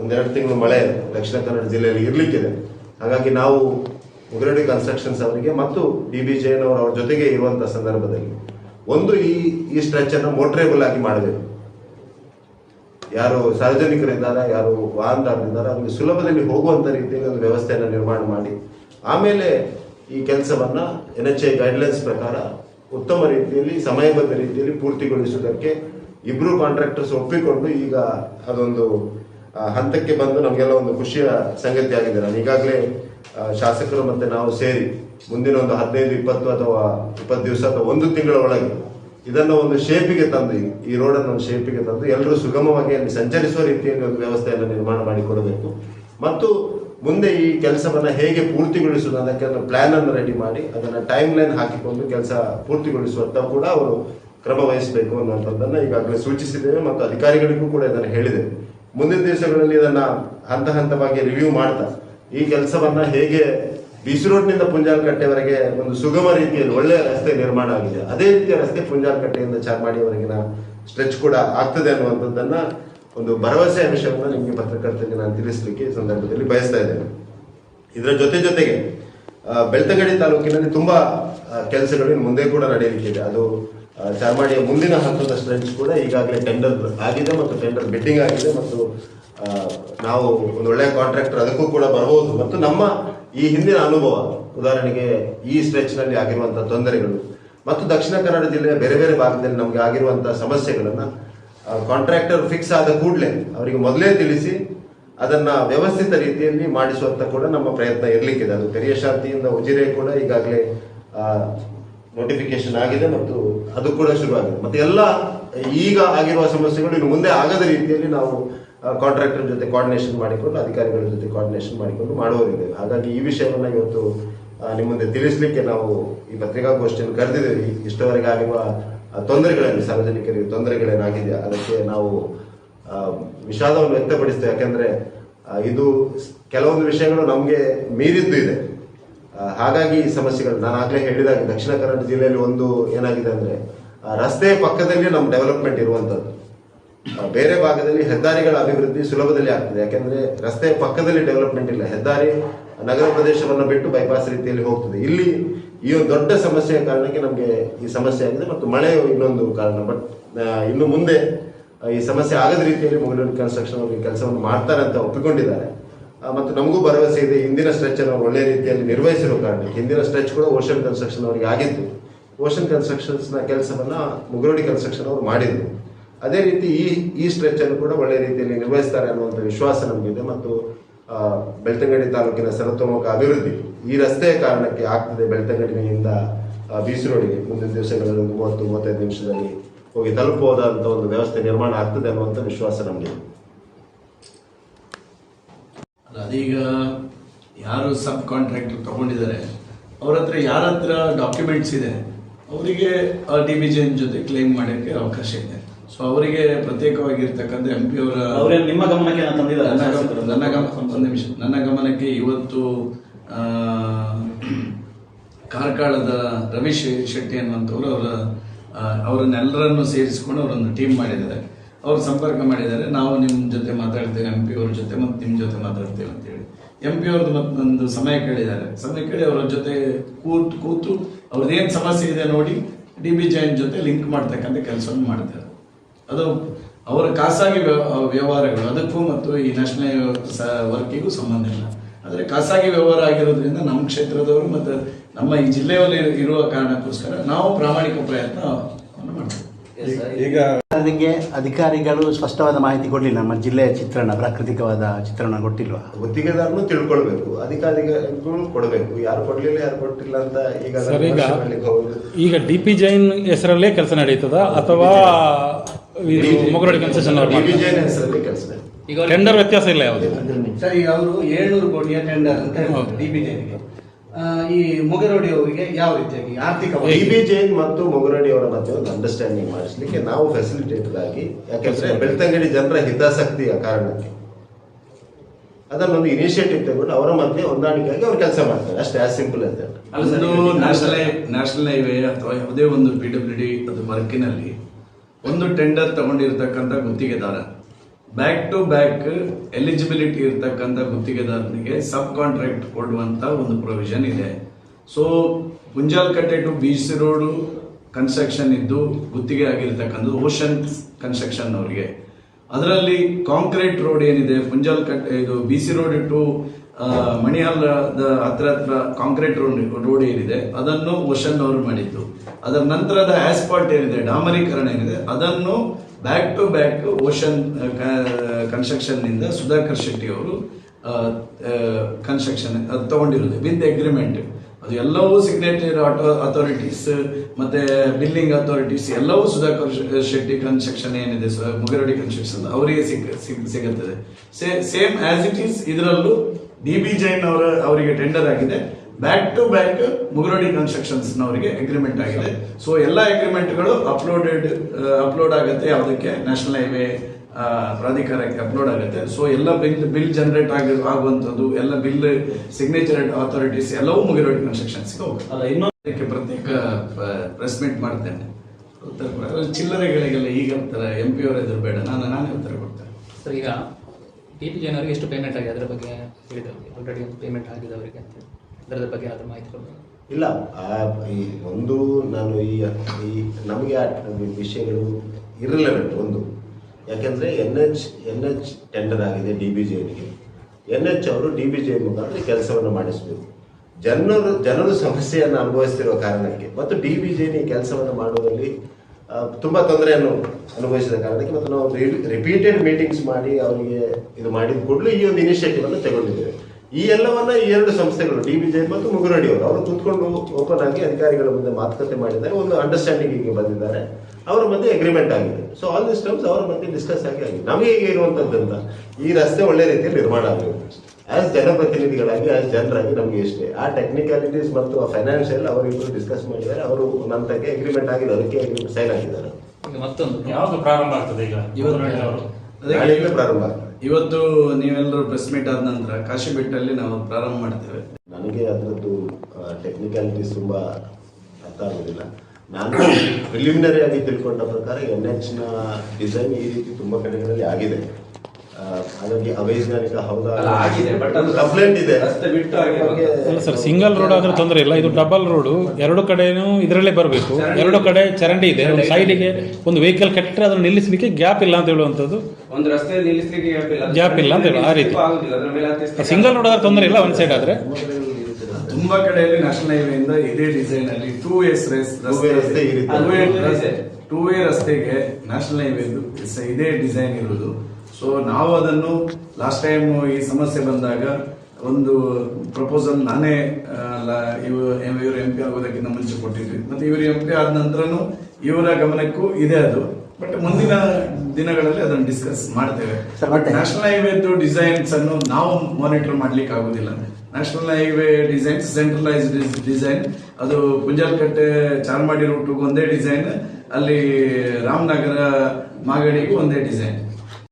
ಒಂದೆರಡು ತಿಂಗಳು ಮಳೆ ದಕ್ಷಿಣ ಕನ್ನಡ ಜಿಲ್ಲೆಯಲ್ಲಿ ಇರಲಿಕ್ಕಿದೆ. ಹಾಗಾಗಿ ನಾವು ಉಗ್ರಡಿ ಕನ್ಸ್ಟ್ರಕ್ಷನ್ಸ್ ಅವರಿಗೆ ಮತ್ತು ಡಿ ಬಿ ಜೈನ್ ಅವರು ಜೊತೆಗೆ ಇರುವಂತಹ ಸಂದರ್ಭದಲ್ಲಿ ಒಂದು ಈ ಈ ಸ್ಟ್ರೆಚ್ ಅನ್ನು ಮೋಟ್ರೇಬಲ್ ಆಗಿ ಮಾಡಬೇಕು. ಯಾರು ಸಾರ್ವಜನಿಕರಿದ್ದಾರೆ, ಯಾರು ವಾಹನದಾರರಿದ್ದಾರೆ ಅವರಿಗೆ ಸುಲಭದಲ್ಲಿ ಹೋಗುವಂತ ರೀತಿಯಲ್ಲಿ ಒಂದು ವ್ಯವಸ್ಥೆಯನ್ನು ನಿರ್ಮಾಣ ಮಾಡಿ. ಆಮೇಲೆ ಈ ಕೆಲಸವನ್ನ ಎನ್ ಎಚ್ ಐ ಗೈಡ್ಲೈನ್ಸ್ ಪ್ರಕಾರ ಉತ್ತಮ ರೀತಿಯಲ್ಲಿ, ಸಮಯಬದ್ಧ ರೀತಿಯಲ್ಲಿ ಪೂರ್ತಿಗೊಳಿಸುವುದಕ್ಕೆ ಇಬ್ರು ಕಾಂಟ್ರಾಕ್ಟರ್ಸ್ ಒಪ್ಪಿಕೊಂಡು ಈಗ ಅದೊಂದು ಹಂತಕ್ಕೆ ಬಂದು ನಮಗೆಲ್ಲ ಒಂದು ಖುಷಿಯ ಸಂಗತಿ ಆಗಿದೆ. ನಾನು ಈಗಾಗಲೇ ಶಾಸಕರು ಮತ್ತೆ ನಾವು ಸೇರಿ ಮುಂದಿನ ಒಂದು ಹದಿನೈದು, ಇಪ್ಪತ್ತು ಅಥವಾ ಇಪ್ಪತ್ತು ದಿವಸ ಅಥವಾ ಒಂದು ತಿಂಗಳ ಒಳಗೆ ಇದನ್ನ ಒಂದು ಶೇಪಿಗೆ ತಂದು, ಈ- ರೋಡನ್ನು ಒಂದು ಶೇಪಿಗೆ ತಂದು ಎಲ್ಲರೂ ಸುಗಮವಾಗಿ ಅಲ್ಲಿ ಸಂಚರಿಸುವ ರೀತಿಯಲ್ಲಿ ಒಂದು ವ್ಯವಸ್ಥೆಯನ್ನು ನಿರ್ಮಾಣ ಮಾಡಿಕೊಡಬೇಕು. ಮತ್ತು ಮುಂದೆ ಈ ಕೆಲಸವನ್ನ ಹೇಗೆ ಪೂರ್ತಿಗೊಳಿಸುವುದು ಅದಕ್ಕೆ ಪ್ಲಾನ್ ಅನ್ನು ರೆಡಿ ಮಾಡಿ, ಅದನ್ನ ಟೈಮ್ ಲೈನ್ ಹಾಕಿಕೊಂಡು ಕೆಲಸ ಪೂರ್ತಿಗೊಳಿಸುವತ್ತ ಕೂಡ ಅವರು ಕ್ರಮ ವಹಿಸಬೇಕು ಅನ್ನುವಂಥದ್ದನ್ನು ಈಗಾಗಲೇ ಸೂಚಿಸಿದ್ದೇವೆ ಮತ್ತು ಅಧಿಕಾರಿಗಳಿಗೂ ಕೂಡ ಇದನ್ನು ಹೇಳಿದೆ ಮುಂದಿನ ದಿವಸಗಳಲ್ಲಿ ಇದನ್ನ ಹಂತ ಹಂತವಾಗಿ ರಿವ್ಯೂ ಮಾಡ್ತಾ, ಈ ಕೆಲಸವನ್ನ ಹೇಗೆ ಬಿಸಿ ರೋಡ್ನಿಂದ ಪುಂಜಾಲಕಟ್ಟೆವರೆಗೆ ಒಂದು ಸುಗಮ ರೀತಿಯಲ್ಲಿ ಒಳ್ಳೆಯ ರಸ್ತೆ ನಿರ್ಮಾಣ ಆಗಿದೆ, ಅದೇ ರೀತಿಯ ರಸ್ತೆ ಪುಂಜಾಲಕಟ್ಟೆಯಿಂದ ಚಾರ್ಮಾಡಿಯವರೆಗಿನ ಸ್ಟ್ರೆಚ್ ಕೂಡ ಆಗ್ತದೆ ಅನ್ನುವಂಥದ್ದನ್ನು ಒಂದು ಭರವಸೆ ವಿಷಯವನ್ನು ನಿಮಗೆ ಪತ್ರಕರ್ತರಿಗೆ ನಾನು ತಿಳಿಸಲಿಕ್ಕೆ ಈ ಸಂದರ್ಭದಲ್ಲಿ ಬಯಸ್ತಾ ಇದ್ದೇನೆ. ಇದರ ಜೊತೆ ಜೊತೆಗೆ ಬೆಳ್ತಗಡಿ ತಾಲೂಕಿನಲ್ಲಿ ತುಂಬಾ ಕೆಲಸಗಳು ಮುಂದೆ ಕೂಡ ನಡೆಯಲಿಕ್ಕಿದೆ. ಅದು ಚಾರ್ಮಾಡಿಯ ಮುಂದಿನ ಹಂತದ ಸ್ಟ್ರೆಂಚ್ ಕೂಡ ಈಗಾಗಲೇ ಟೆಂಡರ್ ಆಗಿದೆ ಮತ್ತು ಟೆಂಡರ್ ಬಿಡ್ಡಿಂಗ್ ಆಗಿದೆ ಮತ್ತು ನಾವು ಒಂದು ಒಳ್ಳೆಯ ಕಾಂಟ್ರಾಕ್ಟರ್ ಅದಕ್ಕೂ ಕೂಡ ಬರಬಹುದು. ಮತ್ತು ನಮ್ಮ ಈ ಹಿಂದಿನ ಅನುಭವ, ಉದಾಹರಣೆಗೆ ಈ ಸ್ಟ್ರೆಚ್ನಲ್ಲಿ ಆಗಿರುವಂತಹ ತೊಂದರೆಗಳು ಮತ್ತು ದಕ್ಷಿಣ ಕನ್ನಡ ಜಿಲ್ಲೆಯ ಬೇರೆ ಬೇರೆ ಭಾಗದಲ್ಲಿ ನಮಗೆ ಆಗಿರುವಂಥ ಸಮಸ್ಯೆಗಳನ್ನು ಕಾಂಟ್ರಾಕ್ಟರ್ ಫಿಕ್ಸ್ ಆದ ಕೂಡಲೇ ಅವರಿಗೆ ಮೊದಲೇ ತಿಳಿಸಿ ಅದನ್ನ ವ್ಯವಸ್ಥಿತ ರೀತಿಯಲ್ಲಿ ಮಾಡಿಸುವಂತ ಕೂಡ ನಮ್ಮ ಪ್ರಯತ್ನ ಇರಲಿಕ್ಕಿದೆ. ಅದು ಕೆರಿಯ ಶಾಂತಿಯಿಂದ ಉಜಿರೆ ಕೂಡ ಈಗಾಗಲೇ ನೋಟಿಫಿಕೇಶನ್ ಆಗಿದೆ ಮತ್ತು ಅದು ಕೂಡ ಶುರುವಾಗಿದೆ ಮತ್ತೆ ಎಲ್ಲ ಈಗ ಆಗಿರುವ ಸಮಸ್ಯೆಗಳು ಇನ್ನು ಮುಂದೆ ಆಗದ ರೀತಿಯಲ್ಲಿ ನಾವು ಕಾಂಟ್ರಾಕ್ಟರ್ ಜೊತೆ ಕೋಆರ್ಡಿನೇಷನ್ ಮಾಡಿಕೊಂಡು, ಅಧಿಕಾರಿಗಳ ಜೊತೆ ಕೋಆರ್ಡಿನೇಷನ್ ಮಾಡಿಕೊಂಡು ಮಾಡುವವರಿದ್ದೇವೆ ಹಾಗಾಗಿ ಈ ವಿಷಯವನ್ನು ಇವತ್ತು ನಿಮ್ಮ ಮುಂದೆ ತಿಳಿಸಲಿಕ್ಕೆ ನಾವು ಈ ಪತ್ರಿಕಾಗೋಷ್ಠಿಯನ್ನು ಕರೆದಿದ್ದೇವೆ. ಇಷ್ಟವರೆಗೆ ಆಗಿರುವ ತೊಂದರೆಗಳಲ್ಲಿ, ಸಾರ್ವಜನಿಕರಿಗೆ ತೊಂದರೆಗಳೇನಾಗಿದೆ ಅದಕ್ಕೆ ನಾವು ವಿಷಾದವನ್ನು ವ್ಯಕ್ತಪಡಿಸ್ತೇವೆ. ಯಾಕಂದ್ರೆ ಇದು ಕೆಲವೊಂದು ವಿಷಯಗಳು ನಮಗೆ ಮೀರಿದ್ದು ಇದೆ. ಹಾಗಾಗಿ ಈ ಸಮಸ್ಯೆಗಳು. ನಾನು ಆಗ್ಲೇ ಹೇಳಿದಾಗ ದಕ್ಷಿಣ ಕನ್ನಡ ಜಿಲ್ಲೆಯಲ್ಲಿ ಒಂದು ಏನಾಗಿದೆ ಅಂದ್ರೆ ರಸ್ತೆ ಪಕ್ಕದಲ್ಲಿ ನಮ್ಮ ಡೆವಲಪ್ಮೆಂಟ್ ಇರುವಂತದ್ದು. ಆ, ಬೇರೆ ಭಾಗದಲ್ಲಿ ಹೆದ್ದಾರಿಗಳ ಅಭಿವೃದ್ಧಿ ಸುಲಭದಲ್ಲಿ ಆಗ್ತದೆ. ಯಾಕಂದ್ರೆ ರಸ್ತೆ ಪಕ್ಕದಲ್ಲಿ ಡೆವಲಪ್ಮೆಂಟ್ ಇಲ್ಲ. ಹೆದ್ದಾರಿ ನಗರ ಪ್ರದೇಶವನ್ನು ಬಿಟ್ಟು ಬೈಪಾಸ್ ರೀತಿಯಲ್ಲಿ ಹೋಗ್ತದೆ. ಇಲ್ಲಿ ಈ ಒಂದು ದೊಡ್ಡ ಸಮಸ್ಯೆಯ ಕಾರಣಕ್ಕೆ ನಮಗೆ ಈ ಸಮಸ್ಯೆ ಆಗಿದೆ ಮತ್ತು ಮಳೆ ಇನ್ನೊಂದು ಕಾರಣ. ಬಟ್ ಇನ್ನು ಮುಂದೆ ಈ ಸಮಸ್ಯೆ ಆಗದ ರೀತಿಯಲ್ಲಿ ಮುಗಿಲು ಕನ್ಸ್ಟ್ರಕ್ಷನ್ ಕೆಲಸವನ್ನು ಮಾಡ್ತಾರೆ ಅಂತ ಒಪ್ಪಿಕೊಂಡಿದ್ದಾರೆ. ಮತ್ತು ನಮಗೂ ಭರವಸೆ ಇದೆ ಹಿಂದಿನ ಸ್ಟ್ರೆಚ್ ಅನ್ನು ಒಳ್ಳೆ ರೀತಿಯಲ್ಲಿ ನಿರ್ವಹಿಸಿರೋ ಕಾರಣಕ್ಕೆ. ಹಿಂದಿನ ಸ್ಟ್ರೆಚ್ ಕೂಡ ಓಷನ್ ಕನ್ಸ್ಟ್ರಕ್ಷನ್ ಅವರಿಗೆ ಆಗಿದ್ದು ಓಷನ್ ಕನ್ಸ್ಟ್ರಕ್ಷನ್ಸ್ನ ಕೆಲಸವನ್ನ ಮುಗುರೋಡಿ ಕನ್ಸ್ಟ್ರಕ್ಷನ್ ಅವರು ಮಾಡಿದ್ರು. ಅದೇ ರೀತಿ ಈ ಈ ಸ್ಟ್ರೆಚ್ ಅನ್ನು ಕೂಡ ಒಳ್ಳೆಯ ರೀತಿಯಲ್ಲಿ ನಿರ್ವಹಿಸ್ತಾರೆ ಅನ್ನುವಂಥ ವಿಶ್ವಾಸ ನಮಗಿದೆ ಮತ್ತು ಬೆಳ್ತಂಗಡಿ ತಾಲೂಕಿನ ಸರ್ವತೋಮುಖ ಅಭಿವೃದ್ಧಿ. ಈ ರಸ್ತೆಯ ಕಾರಣಕ್ಕೆ ಆಗ್ತದೆ ಬೆಳ್ತಂಗಡಿನಿಂದ ಬೀಸು ರೋಡಿಗೆ ಮುಂದಿನ ದಿವಸಗಳಲ್ಲಿ ಒಂದು ಮೂವತ್ತು ಮೂವತ್ತೈದು ನಿಮಿಷದಲ್ಲಿ ಹೋಗಿ ತಲುಪಬಹುದಾದಂಥ ಒಂದು ವ್ಯವಸ್ಥೆ ನಿರ್ಮಾಣ ಆಗ್ತದೆ ಅನ್ನುವಂಥ ವಿಶ್ವಾಸ ನಮಗೆ ಅಲ್ಲ, ಅದೀಗ ಯಾರು ಸಬ್ ಕಾಂಟ್ರಾಕ್ಟರ್ ತಗೊಂಡಿದ್ದಾರೆ ಅವ್ರ ಹತ್ರ ಯಾರ ಹತ್ರ ಡಾಕ್ಯುಮೆಂಟ್ಸ್ ಇದೆ ಅವರಿಗೆ ಡಿ ಬಿ ಜೈನ್ ಜೊತೆ ಕ್ಲೈಮ್ ಮಾಡೋಕ್ಕೆ ಅವಕಾಶ ಇದೆ. ಸೊ ಅವರಿಗೆ ಪ್ರತ್ಯೇಕವಾಗಿರ್ತಕ್ಕಂಥ ಎಂ ಪಿ ಅವರ ನಿಮ್ಮ ಗಮನಕ್ಕೆ ನನ್ನ ಗಮನ ಒಂದು ನಿಮಿಷ. ನನ್ನ ಗಮನಕ್ಕೆ ಇವತ್ತು ಕಾರ್ಕಾಳದ ಕಾರ್ಕಳದ ರವಿ ಶೆಟ್ಟಿ ಅನ್ನುವಂಥವ್ರು ಅವರ ಅವರನ್ನೆಲ್ಲರನ್ನು ಸೇರಿಸಿಕೊಂಡು ಅವರೊಂದು ಟೀಮ್ ಮಾಡಿದ್ದಾರೆ. ಅವ್ರು ಸಂಪರ್ಕ ಮಾಡಿದ್ದಾರೆ, ನಾವು ನಿಮ್ಮ ಜೊತೆ ಮಾತಾಡ್ತೇವೆ ಎಂ ಪಿ ಅವ್ರ ಜೊತೆ ಮತ್ತು ನಿಮ್ಮ ಜೊತೆ ಮಾತಾಡ್ತೇವೆ ಅಂತೇಳಿ ಎಂ ಪಿ ಅವ್ರದ್ದು ಮತ್ತೊಂದು ಸಮಯ ಕೇಳಿದ್ದಾರೆ. ಸಮಯ ಕೇಳಿ ಅವರ ಜೊತೆ ಕೂತು ಕೂತು ಅವ್ರದ್ದೇನು ಸಮಸ್ಯೆ ಇದೆ ನೋಡಿ ಡಿ ಬಿ ಜೈನ್ ಜೊತೆ ಲಿಂಕ್ ಮಾಡ್ತಕ್ಕಂಥ ಕೆಲಸವನ್ನು ಮಾಡ್ತಾರೆ. ಅದು ಅವರ ಖಾಸಗಿ ವ್ಯವ- ವ್ಯವಹಾರಗಳು, ಅದಕ್ಕೂ ಮತ್ತು ಈ ನ್ಯಾಷನಲ್ ವರ್ಕಿಗೂ ಸಂಬಂಧ ಇಲ್ಲ. ಆದರೆ ಖಾಸಗಿ ವ್ಯವಹಾರ ಆಗಿರೋದ್ರಿಂದ ನಮ್ಮ ಕ್ಷೇತ್ರದವರು ಮತ್ತು ನಮ್ಮ ಈ ಜಿಲ್ಲೆಯಲ್ಲಿ ಇರುವ ಕಾರಣಕ್ಕೋಸ್ಕರ ನಾವು ಪ್ರಾಮಾಣಿಕ ಪ್ರಯತ್ನವನ್ನು ಮಾಡ್ತೇವೆ. ಈಗ ಅದಕ್ಕೆ ಅಧಿಕಾರಿಗಳು ಸ್ಪಷ್ಟವಾದ ಮಾಹಿತಿ ಕೊಡಲಿಲ್ಲ. ನಮ್ಮ ಜಿಲ್ಲೆಯ ಚಿತ್ರಣ ಪ್ರಾಕೃತಿಕವಾದ ಚಿತ್ರಣ ಕೊಟ್ಟಿಲ್ವಾ? ಗುತ್ತಿಗೆದಾರನು ತಿಳ್ಕೊಳ್ಬೇಕು. ಅಧಿಕಾರಿಗಳು ಕೊಡಬೇಕು. ಯಾರು ಕೊಡ್ಲಿಲ್ಲ ಯಾರು ಕೊಟ್ಟಿಲ್ಲ ಅಂತ ಈಗ ಸರ್, ಈಗ- ಈಗ ಡಿ ಪಿ ಜೈನ್ ಹೆಸರಲ್ಲೇ ಕೆಲಸ ನಡೀತದ? ಅಥವಾ ಮೊಗರಡಿ ಕನ್ಸೆಷನ್ ಹೆಸರಲ್ಲಿ ಕೆಲಸ ಟೆಂಡರ್ ವ್ಯತ್ಯಾಸ ಇಲ್ಲ ಯಾವುದು? ಸರ್ ಈಗ ಅವರು ಏಳ್ನೂರು ಕೋಟಿಯ ಟೆಂಡರ್ ಅಂತ ಡಿ ಪಿ ಜೈನ್ಗೆ. ಈ ಮೊಗರೋಡಿ ಅವರಿಗೆ ಯಾವ ರೀತಿಯಾಗಿ ಆರ್ಥಿಕವಾಗಿ ಡಿ ಬಿ ಜೈನ್ ಮತ್ತು ಮೊಗರೋಡಿ ಅವರ ಮಧ್ಯೆ ಒಂದು ಅಂಡರ್ಸ್ಟ್ಯಾಂಡಿಂಗ್ ಮಾಡಿಸ್ಲಿಕ್ಕೆ ನಾವು ಫೆಸಿಲಿಟೇಟರ್ ಆಗಿ ಯಾಕೆಂದ್ರೆ ಬೆಳ್ತಂಗಡಿ ಜನರ ಹಿತಾಸಕ್ತಿಯ ಕಾರಣಕ್ಕೆ. ಅದನ್ನೊಂದು ಇನಿಷಿಯೇಟಿವ್ ತಗೊಂಡು ಅವರ ಮಧ್ಯೆ ಹೊಂದಾಣಿಕೆಯಾಗಿ ಅವ್ರು ಕೆಲಸ ಮಾಡ್ತಾರೆ. ಅಷ್ಟೇ ಆಸ್ ಸಿಂಪಲ್ ಅಂತ ಅಲ್ಲ ಸರ್ ನ್ಯಾಷನಲ್ ನ್ಯಾಷನಲ್ ಹೈವೇ ಅಥವಾ ಯಾವುದೇ ಒಂದು ಪಿ ಡಬ್ಲ್ಯೂ ಡಿ ಅದು ಮರ್ಕಿನಲ್ಲಿ ಒಂದು ಟೆಂಡರ್ ತಗೊಂಡಿರ್ತಕ್ಕಂಥ ಗುತ್ತಿಗೆದಾರ. ಬ್ಯಾಕ್ ಟು ಬ್ಯಾಕ್ ಎಲಿಜಿಬಿಲಿಟಿ ಇರತಕ್ಕಂಥ ಗುತ್ತಿಗೆದಾರನಿಗೆ ಸಬ್ ಕಾಂಟ್ರಾಕ್ಟ್ ಕೊಡುವಂಥ ಒಂದು ಪ್ರೊವಿಷನ್ ಇದೆ. So Gunjalkatte to B C road construction ಇದ್ದು ಗುತ್ತಿಗೆ ಆಗಿರ್ತಕ್ಕಂಥ ಓಷನ್ ಕನ್ಸ್ಟ್ರಕ್ಷನ್ ಅವರಿಗೆ ಅದರಲ್ಲಿ ಕಾಂಕ್ರೀಟ್ ರೋಡ್ ಏನಿದೆ ಪುಂಜಾಲ್ಕಟ್ಟೆ ಇದು B C road to Manihal ಹತ್ರ ಹತ್ರ ಕಾಂಕ್ರೀಟ್ ರೋಡ್ ರೋಡ್ ಏನಿದೆ, ಅದನ್ನು ಓಷನ್ ಅವರು ಮಾಡಿದ್ದು. ಅದರ ನಂತರದ ಆಸ್ಪಾಲ್ಟ್ ಏನಿದೆ, ಡಾಮರೀಕರಣ ಏನಿದೆ, ಅದನ್ನು ಬ್ಯಾಕ್ ಟು ಬ್ಯಾಕ್ ಓಷನ್ ಕನ್ಸ್ಟ್ರಕ್ಷನ್ನಿಂದ ಸುಧಾಕರ್ ಶೆಟ್ಟಿ ಅವರು ಕನ್ಸ್ಟ್ರಕ್ಷನ್ ಅದು ತಗೊಂಡಿರೋದು ವಿತ್ ಅಗ್ರಿಮೆಂಟ್ ಅದು ಎಲ್ಲವೂ ಸಿಗ್ನೇಟರಿ ಅಥಾರಿಟೀಸ್ ಮತ್ತೆ ಬಿಲ್ಲಿಂಗ್ ಅಥಾರಿಟೀಸ್ ಎಲ್ಲವೂ ಸುಧಾಕರ್ ಶೆಟ್ಟಿ ಕನ್ಸ್ಟ್ರಕ್ಷನ್ ಏನಿದೆ ಮುಗರಡಿ ಕನ್ಸ್ಟ್ರಕ್ಷನ್ ಅವರಿಗೆ ಸಿಗ್- ಸಿಗುತ್ತದೆ. ಸೇಮ್ ಆಸ್ ಇಟ್ ಈಸ್ ಇದರಲ್ಲೂ ಡಿ ಬಿ ಜೈನ್ ಅವರ ಅವರಿಗೆ ಟೆಂಡರ್ ಆಗಿದೆ. Back to back Mugaradi constructions ನವರಿಗೆ agreement ಆಗಿದೆ. ಸೊ ಎಲ್ಲ ಅಗ್ರಿಮೆಂಟ್ಗಳು ಅಪ್ಲೋಡೆಡ್ ಅಪ್ಲೋಡ್ ಆಗುತ್ತೆ. ಯಾವುದಕ್ಕೆ? ನ್ಯಾಷನಲ್ ಹೈವೇ ಪ್ರಾಧಿಕಾರಕ್ಕೆ ಅಪ್ಲೋಡ್ ಆಗುತ್ತೆ. ಸೊ ಎಲ್ಲ ಬಿಲ್ ಬಿಲ್ ಜನರೇಟ್ ಆಗಿ ಆಗುವಂಥದ್ದು ಎಲ್ಲ ಬಿಲ್ ಸಿಗ್ನೇಚರ್ ಅಥಾರಿಟೀಸ್ ಎಲ್ಲವೂ ಮುಗಿರೋಡಿ ಕನ್ಸ್ಟ್ರಕ್ಷನ್ಸ್ಗೆ ಹೋಗುತ್ತೆ. ಅಲ್ಲ ಇನ್ನೊಂದು ಅದಕ್ಕೆ ಪ್ರತ್ಯೇಕ ಪ್ರೆಸ್ ಮೀಟ್ ಮಾಡ್ತೇನೆ. ಉತ್ತರ ಚಿಲ್ಲರೆಗಳಿಗೆಲ್ಲ ಈಗ ಉತ್ತರ ಎಂ ಪಿ ಅವರ ಎದುರು ಬೇಡ. ನಾನು ನಾನೇ ಉತ್ತರ ಕೊಡ್ತೇನೆ. ಸರ್ ಈಗ ಟಿ ಪಿ ಜನರಿಗೆ ಎಷ್ಟು ಪೇಮೆಂಟ್ ಆಗಿದೆ? ಅದರ ಬಗ್ಗೆ ಹೇಳಿದವರಿಗೆ ಆಲ್ರೆಡಿ ಒಂದು ಪೇಮೆಂಟ್ ಆಗಿದವರಿಗೆ ಅಂತ ಅದರ ಬಗ್ಗೆ ಆದ ಮಾಹಿತಿ ಇಲ್ಲ, ಆ, ಈ ಒಂದು ನಾನು ಈ ಈ ನಮಗೆ ಆ ವಿಷಯಗಳು ಇರಲೆವೆಂಟ್ ಒಂದು. ಯಾಕೆಂದರೆ N H N H tender ಆಗಿದೆ ಡಿ ಬಿ ಜೆಗೆ ಎನ್ ಎಚ್ ಅವರು ಡಿ ಬಿ ಜೆ ಮುಖಾಂತರ ಕೆಲಸವನ್ನು ಮಾಡಿಸಬೇಕು. ಜನರು ಜನರು ಸಮಸ್ಯೆಯನ್ನು ಅನುಭವಿಸ್ತಿರುವ ಕಾರಣಕ್ಕೆ. ಮತ್ತು ಡಿ ಬಿ ಜೆ ಈ ಕೆಲಸವನ್ನು ಮಾಡುವಲ್ಲಿ ತುಂಬಾ ತೊಂದರೆಯನ್ನು ಅನುಭವಿಸಿದ ಕಾರಣಕ್ಕೆ ಮತ್ತು ನಾವು ರಿಪೀಟೆಡ್ ಮೀಟಿಂಗ್ಸ್ ಮಾಡಿ ಅವರಿಗೆ ಇದು ಮಾಡಿದ ಕೂಡಲೇ ಈ ಒಂದು ಇನಿಷಿಯೇಟಿವ್ ಅನ್ನು ತಗೊಂಡಿದ್ದೇವೆ. ಈ ಎಲ್ಲವನ್ನ ಈ ಎರಡು ಸಂಸ್ಥೆಗಳು, ಡಿ ಬಿ ಜೈನ್ ಮತ್ತು ಮುಗುರಡಿ ಅವರು ಅವರು ಕೂತ್ಕೊಂಡು ಓಪನ್ ಆಗಿ ಅಧಿಕಾರಿಗಳ ಮುಂದೆ ಮಾತುಕತೆ ಮಾಡಿದ್ದಾರೆ, ಒಂದು ಅಂಡರ್ಸ್ಟ್ಯಾಂಡಿಂಗ್ ಬಂದಿದ್ದಾರೆ. ಅವರ ಮಧ್ಯೆ ಅಗ್ರಿಮೆಂಟ್ ಆಗಿದೆ. ಸೊ ಆಲ್ ದಿಸ್ ಟರ್ಮ್ಸ್ ಅವರ ಮಧ್ಯೆ ಡಿಸ್ಕಸ್ ಆಗಿ ಆಗಿದೆ. ನಮಗೆ ಈಗ ಇರುವಂತದ್ದಂತ ಈ ರಸ್ತೆ ಒಳ್ಳೆ ರೀತಿಯಲ್ಲಿ ನಿರ್ಮಾಣ ಆಗಬೇಕು ಆಸ್ ಜನಪ್ರತಿನಿಧಿಗಳಾಗಿ ಆಸ್ ಜನರಾಗಿ ನಮಗೆ ಇಷ್ಟೇ ಆ ಟೆಕ್ನಿಕಾಲಿಟೀಸ್ ಮತ್ತು ಆ ಫೈನಾನ್ಷಿಯಲ್ ಅವರಿಬ್ಬರು ಡಿಸ್ಕಸ್ ಮಾಡಿದ್ದಾರೆ. ಅವರು ನಂತಕ್ಕೆ ಅಗ್ರಿಮೆಂಟ್ ಆಗಿದೆ ಅದಕ್ಕೆ ಅಗ್ರಿಮೆಂಟ್ ಸೈನ್ ಆಗಿದ್ದಾರೆ ಮತ್ತೊಂದು. ಯಾವಾಗ ಪ್ರಾರಂಭ ಆಗ್ತದೆ ಈಗ? ಇವತ್ತು ಪ್ರಾರಂಭ ಆಗ್ತದೆ. ಇವತ್ತು ನೀವೆಲ್ಲರೂ ಪ್ರೆಸ್ ಮೀಟ್ ಆದ ನಂತರ ಕಾಶಿ ಬೆಟ್ಟಲ್ಲಿ ನಾವು ಪ್ರಾರಂಭ ಮಾಡ್ತೇವೆ. ನನಗೆ ಅದರದ್ದು ಟೆಕ್ನಿಕಾಲಿಟೀಸ್ ತುಂಬಾ ಅರ್ಥ ಆಗೋದಿಲ್ಲ. ನಾನು ಪ್ರಿಲಿಮಿನರಿ ಆಗಿ ತಿಳ್ಕೊಂಡ ಪ್ರಕಾರ ಎನ್ ಎಚ್ನ ಡಿಸೈನ್ ಈ ರೀತಿ ತುಂಬಾ ಕಡೆಗಳಲ್ಲಿ ಆಗಿದೆ. ಹಾಗಾಗಿ ಅವೈಜ್ಞಾನಿಕ ಹೌದಾ? ಕಂಪ್ಲೇಂಟ್ ಇದೆ. ಸರ್ ಸಿಂಗಲ್ ರೋಡ್ ಆದ್ರೆ ತೊಂದರೆ ಇಲ್ಲ ಇದು ಡಬಲ್ ರೋಡ್ ಎರಡು ಕಡೆನೂ ಇದರಲ್ಲೇ ಬರಬೇಕು. ಎರಡು ಕಡೆ ಚರಂಡಿ ಇದೆ ಒಂದು ಸೈಡಿಗೆ ಒಂದು ವೆಹಿಕಲ್ ಕಟ್ಟರೆ ಅದನ್ನು ನಿಲ್ಲಿಸಲಿಕ್ಕೆ ಗ್ಯಾಪ್ ಇಲ್ಲ ಅಂತ ಹೇಳುವಂಥದ್ದು. ಒಂದು ರಸ್ತೆ ನಿಲ್ಲಿಸಲಿಕ್ಕೆ ಗ್ಯಾಪ್ ಇಲ್ಲ. ಅಂತ ಹೇಳಿ, ಆ ರೀತಿ. ಸಿಂಗಲ್ ರೋಡ್ ಆದ್ರೆ ತೊಂದರೆ ಇಲ್ಲ ಒಂದ್ ಸೈಡ್ ಆದ್ರೆ. ತುಂಬಾ ಕಡೆಯಲ್ಲಿ ನ್ಯಾಷನಲ್ ಹೈವೇಯಿಂದ ಇಂದ ಇದೇ ಡಿಸೈನ್ ಅಲ್ಲಿ ಟೂ ಎಸ್ ರೇಸ್ ರಸ್ತೆ ಈ ರೀತಿ. ಟೂ ವೇ ರಸ್ತೆಗೆ ನ್ಯಾಷನಲ್ ಹೈವೇ ಇದೇ ಡಿಸೈನ್ ಇರುವುದು. ಸೊ ನಾವು ಅದನ್ನು ಲಾಸ್ಟ್ ಟೈಮ್ ಈ ಸಮಸ್ಯೆ ಬಂದಾಗ ಒಂದು ಪ್ರಪೋಸಲ್ ನಾನೇ ಇವರು ಎಂ ಪಿ ಆಗೋದಕ್ಕಿಂತ ಮುಂಚೆ ಕೊಟ್ಟಿದ್ವಿ. ಮತ್ತೆ ಇವರು ಎಂ ಪಿ ಆದ ನಂತರನು ಇವರ ಗಮನಕ್ಕೂ ಇದೆ ಅದು. ಬಟ್ ಮುಂದಿನ ದಿನಗಳಲ್ಲಿ ಅದನ್ನು ಡಿಸ್ಕಸ್ ಮಾಡ್ತೇವೆ. ಬಟ್ ನ್ಯಾಷನಲ್ ಹೈವೇದು ಡಿಸೈನ್ಸ್ ಅನ್ನು ನಾವು ಮಾನಿಟರ್ ಮಾಡ್ಲಿಕ್ಕೆ ಆಗುದಿಲ್ಲ. National highway design centralised design ಅದು ಗುಂಜಾಲ್ಕಟ್ಟೆ ಚಾರ್ಮಾಡಿ ರೂಟ್ಗೂ ಒಂದೇ ಡಿಸೈನ್ ಅಲ್ಲಿ ರಾಮನಗರ ಮಾಗಡಿಗೂ ಒಂದೇ ಡಿಸೈನ್